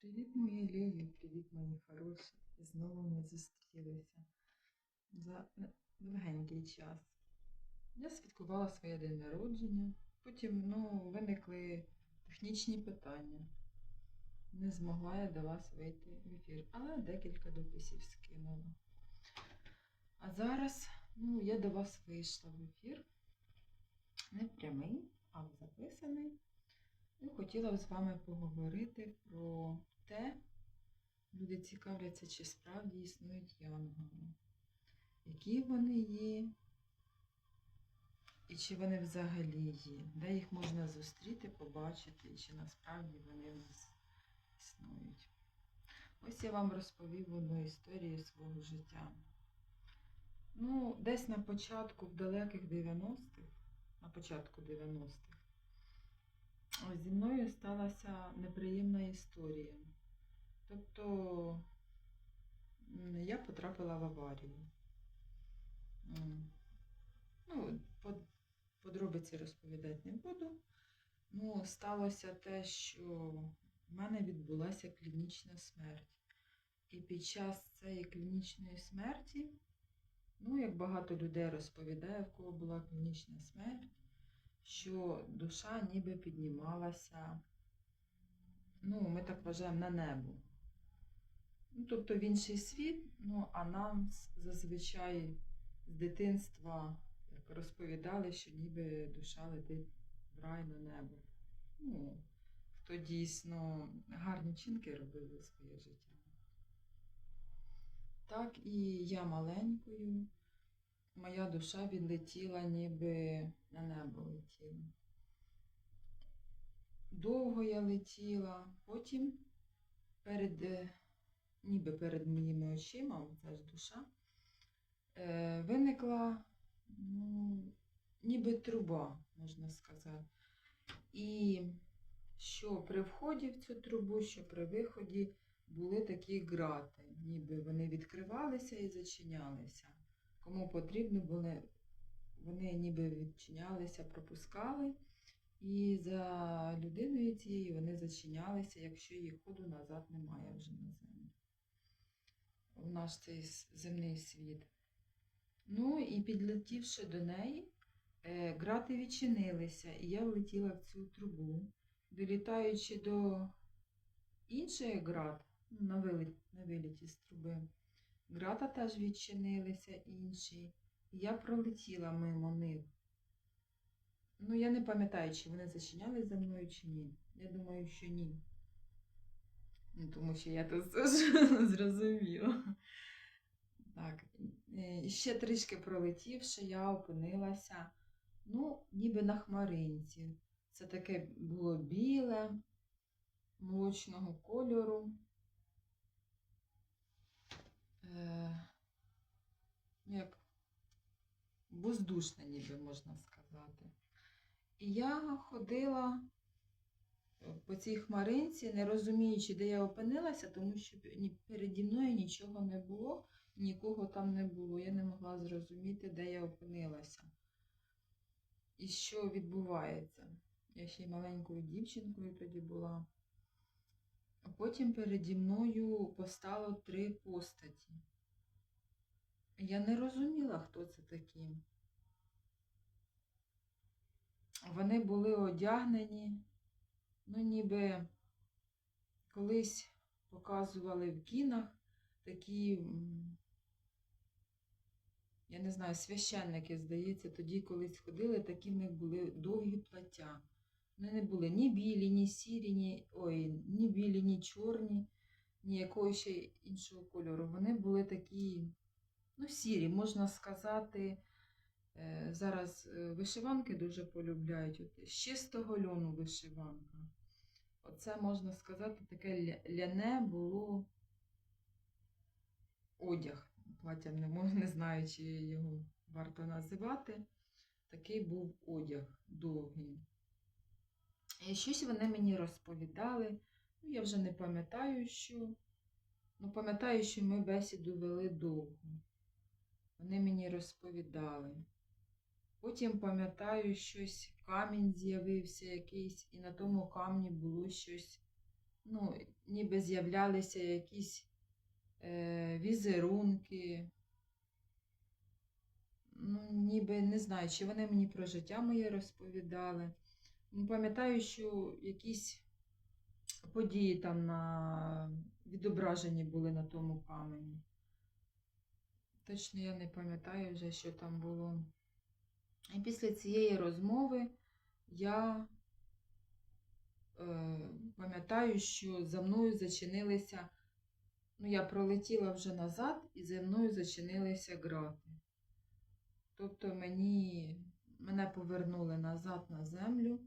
Привіт, мої любі, привіт, мої хороші. І знову ми зустрілися за е, довгенький час. Я святкувала своє день народження, потім ну, виникли технічні питання. Не змогла я до вас вийти в ефір, але декілька дописів скинула. А зараз ну, я до вас вийшла в ефір. Не прямий, а записаний. І хотіла б з вами поговорити про те, люди цікавляться, чи справді існують янголи, які вони є, і чи вони взагалі є, де їх можна зустріти, побачити, чи насправді вони в нас існують. Ось я вам розповів одну історію свого життя. Ну, десь на початку, в далеких 90-х, на початку 90-х, зі мною сталася неприємна історія. Тобто я потрапила в аварію. Ну, подробиці розповідати не буду. Ну, сталося те, що в мене відбулася клінічна смерть. І під час цієї клінічної смерті, ну, як багато людей розповідає, в кого була клінічна смерть, що душа ніби піднімалася, ну, ми так вважаємо, на небо. Ну, тобто в інший світ, ну, а нам зазвичай з дитинства як розповідали, що ніби душа летить в рай на небо. Ну, хто дійсно гарні вчинки робив за своє життя. Так і я маленькою, моя душа відлетіла, ніби на небо летіла. Довго я летіла, потім перед, е, ніби перед моїми очима, ця ж душа, е, виникла ну, ніби труба, можна сказати. І що при вході в цю трубу, що при виході були такі грати, ніби вони відкривалися і зачинялися. Кому потрібно були, вони ніби відчинялися, пропускали, і за людиною цією вони зачинялися, якщо її ходу назад немає вже на землю. В наш цей земний світ. Ну і підлетівши до неї, е, грати відчинилися, і я влетіла в цю трубу. Долітаючи до інших град, ну, на виліті з труби, грата теж відчинилися інші. І я пролетіла мимо них. Ну, я не пам'ятаю, чи вони зачинялись за мною, чи ні. Я думаю, що ні. Ну, тому що я тут зрозуміла. Так, е, ще трішки пролетівши, я опинилася, ну, ніби на хмаринці. Це таке було біле, молочного кольору. Е, як воздушне, ніби можна сказати. І я ходила е, по цій хмаринці, не розуміючи, де я опинилася, тому що переді мною нічого не було, нікого там не було. Я не могла зрозуміти, де я опинилася. І що відбувається. Я ще й маленькою дівчинкою тоді була. А потім переді мною постало три постаті. Я не розуміла, хто це такі. Вони були одягнені, ну, ніби колись показували в кінах такі, я не знаю, священники, здається, тоді колись ходили, такі в них були довгі плаття. Вони не були ні білі, ні сірі, ні, ой, ні білі, ні чорні, ні якогось ще іншого кольору. Вони були такі, ну, сірі, можна сказати. Е, Зараз е, вишиванки дуже полюбляють. От, з чистого льону вишиванка. Оце можна сказати, таке ляне було одяг. Плаття не, не знаю, чи його варто називати. Такий був одяг довгий. І щось вони мені розповідали. Ну, я вже не пам'ятаю, що. Ну, пам'ятаю, що ми бесіду вели довго. Вони мені розповідали. Потім пам'ятаю, щось камінь з'явився якийсь, і на тому камні було щось ну, ніби з'являлися якісь е, візерунки. Ну, ніби не знаю, чи вони мені про життя моє розповідали. Ну, пам'ятаю, що якісь події там на відображені були на тому камені. Точно я не пам'ятаю вже, що там було. І після цієї розмови я е, пам'ятаю, що за мною зачинилися. Ну, я пролетіла вже назад, і за мною зачинилися грати. Тобто мені, мене повернули назад на землю,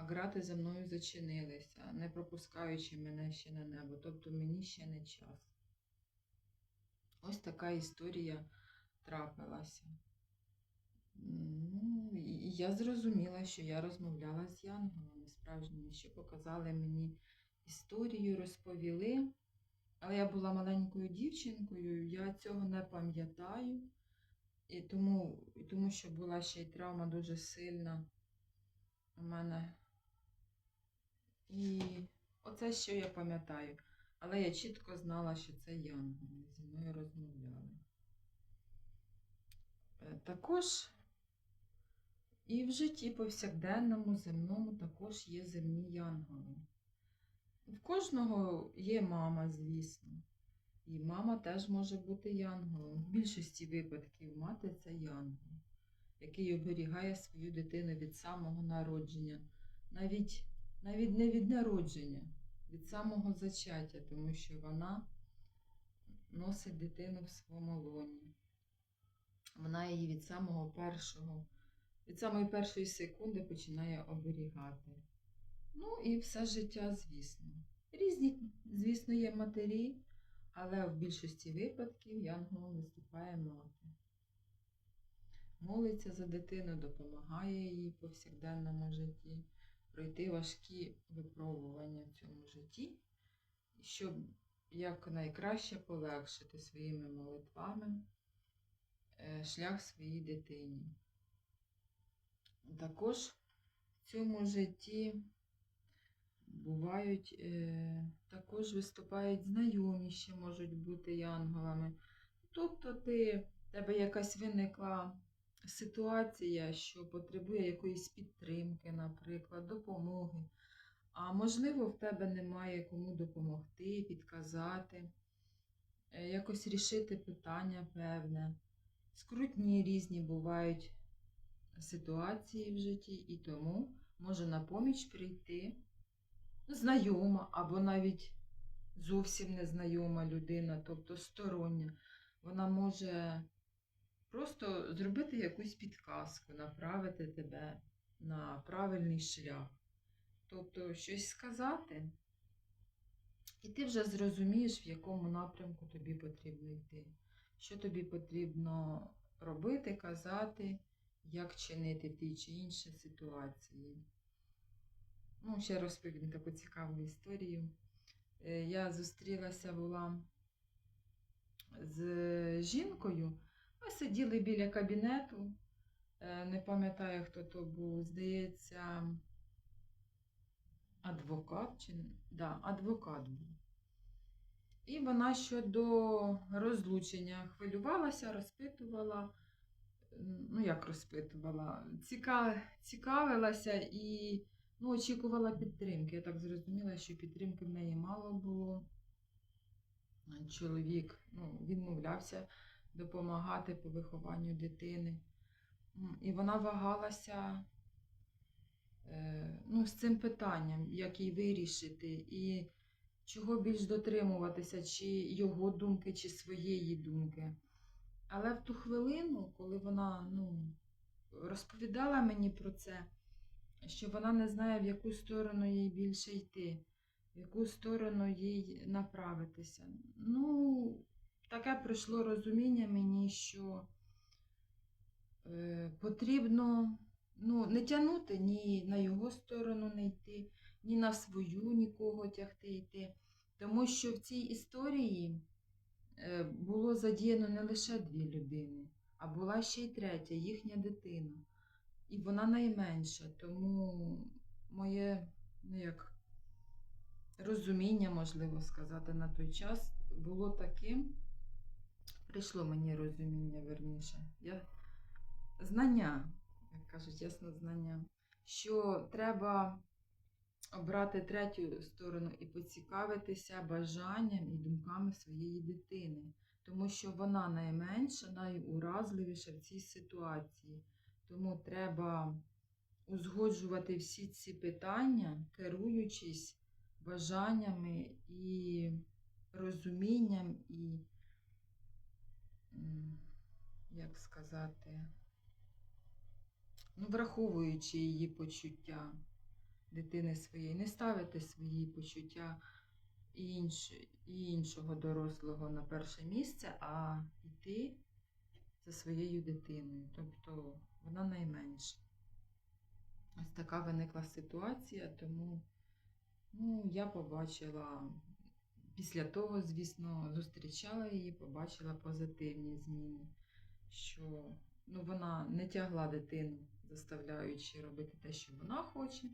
а грати за мною зачинилися, не пропускаючи мене ще на небо. Тобто мені ще не час. Ось така історія трапилася. Ну, і я зрозуміла, що я розмовляла з янголами справжніми, що показали мені історію, розповіли. Але я була маленькою дівчинкою, я цього не пам'ятаю. І тому, і тому що була ще й травма дуже сильна у мене. І оце що я пам'ятаю. Але я чітко знала, що це янголи зі мною розмовляли. Е, Також і в житті повсякденному, земному також є земні янголи. В кожного є мама, звісно. І мама теж може бути янголом. В більшості випадків мати це янгол, який оберігає свою дитину від самого народження, навіть, навіть не від народження, від самого зачаття, тому що вона носить дитину в своєму лоні. Вона її від самого першого, від самої першої секунди починає оберігати. Ну і все життя, звісно. Різні, звісно, є матері, але в більшості випадків янголом виступає мати. Молиться за дитину, допомагає їй повсякденному житті пройти важкі випробування в цьому житті, щоб якнайкраще полегшити своїми молитвами е, шлях своїй дитині. Також в цьому житті бувають, е, також виступають знайомі, ще можуть бути янголами. Тобто ти, тебе якась виникла ситуація, що потребує якоїсь підтримки, наприклад, допомоги. А можливо, в тебе немає кому допомогти, підказати, е, якось рішити питання певне. Скрутні різні бувають ситуації в житті, і тому може на поміч прийти знайома або навіть зовсім незнайома людина, тобто стороння. Вона може просто зробити якусь підказку, направити тебе на правильний шлях. Тобто щось сказати, і ти вже зрозумієш, в якому напрямку тобі потрібно йти, що тобі потрібно робити, казати, як чинити в тій чи іншій ситуації. Ну, ще розповім таку цікаву історію. Е, Я зустрілася була з жінкою. Ми сиділи біля кабінету. Е, Не пам'ятаю, хто то був, здається, адвокат чи да, адвокат був. І вона щодо розлучення хвилювалася, розпитувала. Ну, як розпитувала, цікавилася і ну, очікувала підтримки. Я так зрозуміла, що підтримки в неї мало було. Чоловік ну, відмовлявся допомагати по вихованню дитини. І вона вагалася е, ну, з цим питанням, як їй вирішити, і чого більш дотримуватися, чи його думки, чи своєї думки. Але в ту хвилину, коли вона ну, розповідала мені про це, що вона не знає, в яку сторону їй більше йти, в яку сторону їй направитися. Ну, таке прийшло розуміння мені, що е, потрібно ну, не тягнути ні на його сторону не йти, ні на свою нікого тягти йти. Тому що в цій історії е, було задіяно не лише дві людини, а була ще й третя, їхня дитина. І вона найменша, тому моє ну як, розуміння, можливо сказати, на той час було таким. Прийшло мені розуміння, верніше. Я... Знання, як кажуть, ясно знання, що треба обрати третю сторону і поцікавитися бажанням і думками своєї дитини, тому що вона найменша, найуразливіша в цій ситуації. Тому треба узгоджувати всі ці питання, керуючись бажаннями і розумінням, і, як сказати, ну, враховуючи її почуття дитини своєї, не ставити свої почуття інш, іншого дорослого на перше місце, а йти за своєю дитиною. Тобто вона найменша. Ось така виникла ситуація, тому ну, я побачила, після того, звісно, зустрічала її, побачила позитивні зміни, що ну, вона не тягла дитину, заставляючи робити те, що вона хоче,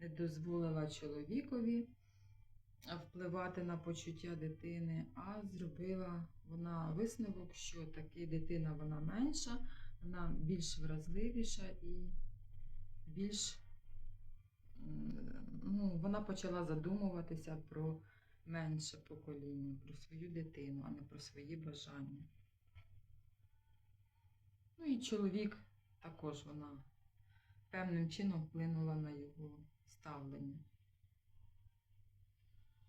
не дозволила чоловікові впливати на почуття дитини, а зробила вона висновок, що таки дитина вона менша, вона більш вразливіша і більш ну, вона почала задумуватися про менше покоління, про свою дитину, а не про свої бажання. Ну і чоловік також вона певним чином вплинула на його ставлення.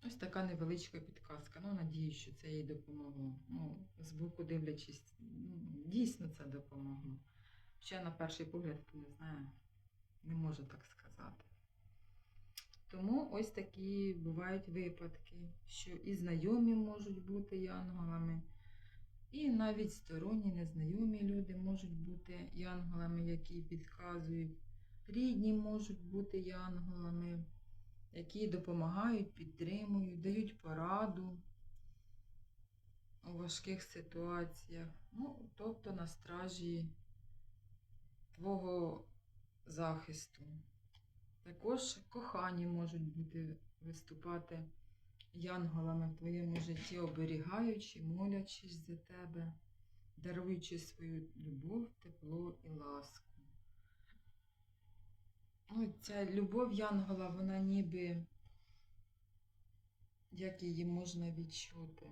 Ось така невеличка підказка. Ну, надіюсь, що це їй допомогло. Ну, збоку дивлячись, ну, дійсно це допомогло. Хоча на перший погляд, не знає, не можу так сказати. Тому ось такі бувають випадки, що і знайомі можуть бути янголами, і навіть сторонні, незнайомі люди можуть бути янголами, які підказують. Рідні можуть бути янголами, які допомагають, підтримують, дають пораду у важких ситуаціях. Ну, тобто на стражі твого захисту. Також кохані можуть бути виступати янголами в твоєму житті, оберігаючи, молячись за тебе, даруючи свою любов, тепло і ласку. Ну, ця любов Янгола, вона ніби, як її можна відчути.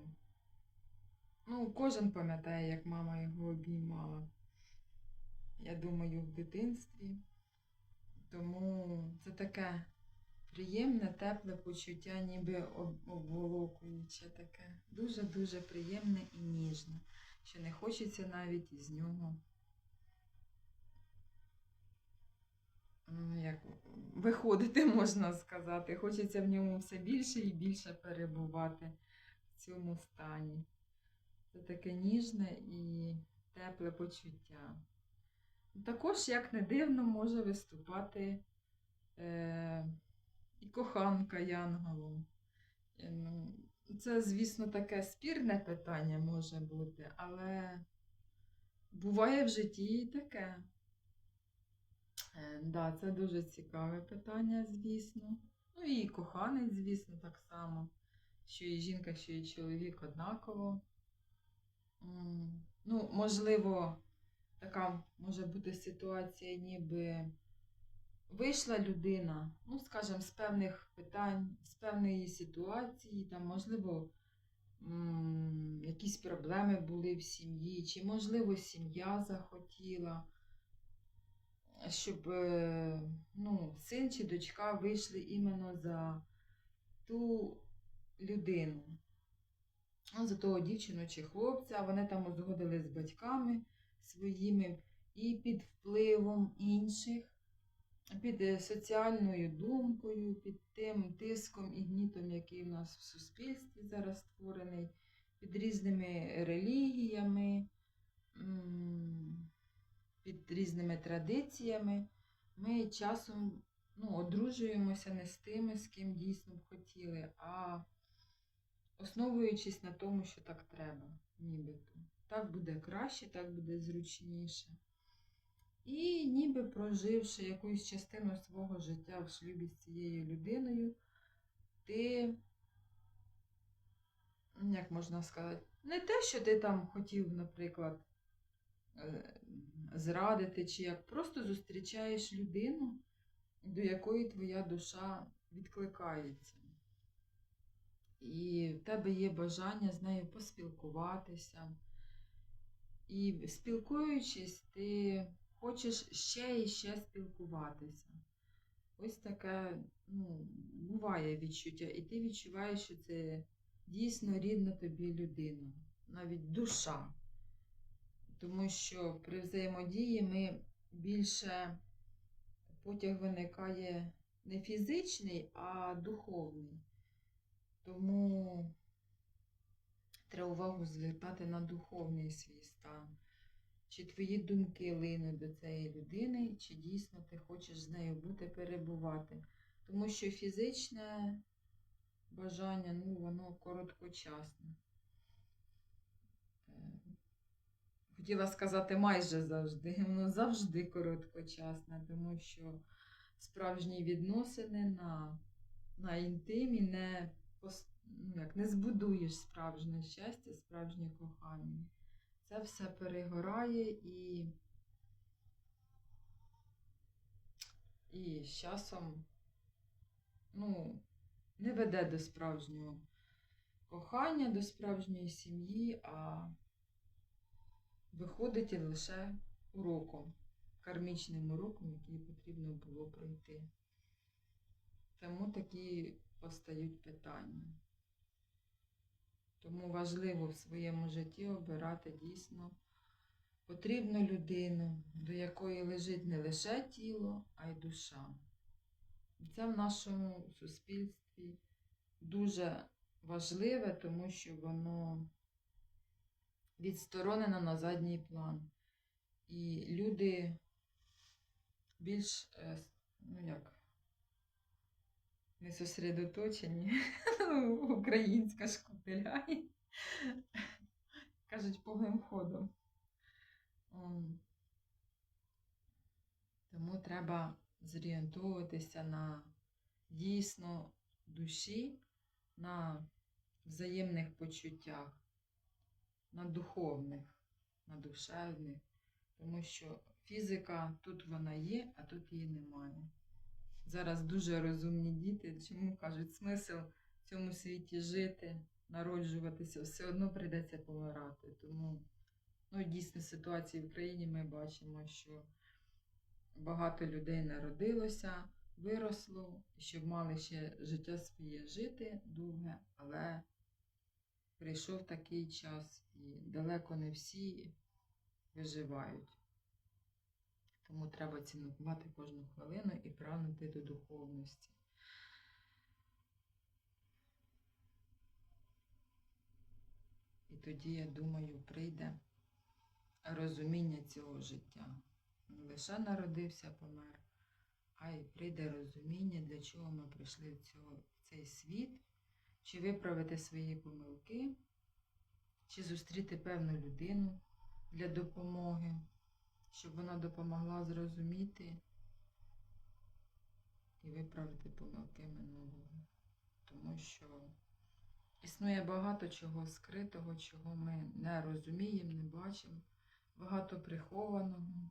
Ну, кожен пам'ятає, як мама його обіймала. Я думаю, в дитинстві. Тому це таке приємне, тепле почуття, ніби об- обволокуюче таке. Дуже-дуже приємне і ніжне, що не хочеться навіть із нього. ну, як виходити, можна сказати. Хочеться в ньому все більше і більше перебувати в цьому стані. Це таке ніжне і тепле почуття. Також, як не дивно, може виступати е, і коханка Янголом. Е, ну, Це, звісно, таке спірне питання може бути, але буває в житті і таке. Е, Да, це дуже цікаве питання, звісно. Ну і коханець, звісно, так само. Що і жінка, що і чоловік однаково. Ну, можливо, така може бути ситуація, ніби вийшла людина, ну, скажімо, з певних питань, з певної ситуації, там, можливо, якісь проблеми були в сім'ї, чи, можливо, сім'я захотіла щоб е, ну, син чи дочка вийшли іменно за ту людину, Ну, за того дівчину чи хлопця. Вони там узгодили з батьками своїми і під впливом інших, під е, соціальною думкою, під тим тиском і гнітом, який в нас в суспільстві зараз створений, під різними релігіями. під різними традиціями, ми часом ну, одружуємося не з тими, з ким дійсно б хотіли, а основуючись на тому, що так треба, нібито. Так буде краще, так буде зручніше. І ніби проживши якусь частину свого життя в шлюбі з цією людиною, ти як можна сказати, не те, що ти там хотів, наприклад, е, зрадити, чи як просто зустрічаєш людину, до якої твоя душа відкликається. І в тебе є бажання з нею поспілкуватися. І спілкуючись, ти хочеш ще і ще спілкуватися. Ось таке ну, буває відчуття, і ти відчуваєш, що це дійсно рідна тобі людина, навіть душа. Тому що при взаємодії ми більше потяг виникає не фізичний, а духовний. Тому треба увагу звертати на духовний свій стан. Чи твої думки линуть до цієї людини, чи дійсно ти хочеш з нею бути, перебувати. Тому що фізичне бажання, ну, воно короткочасне. Е, Хотіла сказати майже завжди, воно завжди короткочасне, тому що справжні відносини на, на інтимі не, пос- ну, як, не збудуєш справжнє щастя, справжнє кохання. Це все перегорає і, і з часом ну, не веде до справжнього кохання, до справжньої сім'ї, а виходить лише уроком, кармічним уроком, який потрібно було пройти. Тому такі постають питання. Тому важливо в своєму житті обирати дійсно потрібну людину, до якої лежить не лише тіло, а й душа. Це в нашому суспільстві дуже важливе, тому що воно відсторонено на задній план. І люди більш, е, ну як, не сосредоточені, ну, українська ж купиляє. Кажуть, повним ходом. Тому треба зорієнтовуватися на дійсно душі, на взаємних почуттях, на духовних, на душевних. Тому що фізика тут вона є, а тут її немає. Зараз дуже розумні діти, чому кажуть, смисл в цьому світі жити, народжуватися, все одно прийдеться помирати. Тому ну, дійсно ситуації в країні ми бачимо, що багато людей народилося, виросло, щоб мали ще життя своє жити довге, але прийшов такий час, і далеко не всі виживають. Тому треба цінувати кожну хвилину і прагнути до духовності. І тоді, я думаю, прийде розуміння цього життя. Не лише народився, помер, а й прийде розуміння, для чого ми прийшли в, цього, в цей світ, чи виправити свої помилки, чи зустріти певну людину для допомоги, щоб вона допомогла зрозуміти і виправити помилки минулого. Тому що існує багато чого скритого, чого ми не розуміємо, не бачимо, багато прихованого,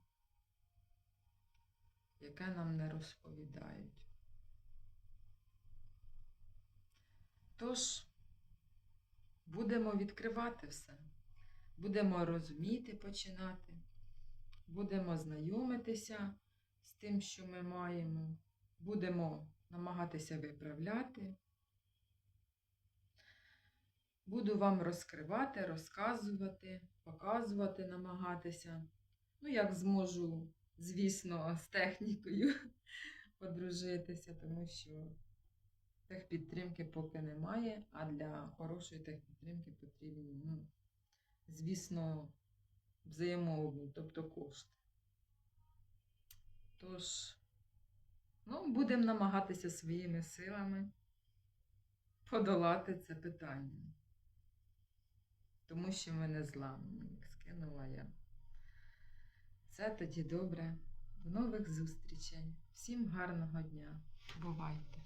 яке нам не розповідають. Тож, будемо відкривати все, будемо розуміти, починати, будемо знайомитися з тим, що ми маємо, будемо намагатися виправляти. Буду вам розкривати, розказувати, показувати, намагатися. Ну, як зможу, звісно, з технікою подружитися, тому що техпідтримки поки немає, а для хорошої техпідтримки потрібні, ну, звісно, взаємообмін, тобто кошти. Тож, ну, будемо намагатися своїми силами подолати це питання. Тому що ми не зламані, як скинула я. Все тоді добре. До нових зустрічей. Всім гарного дня. Бувайте!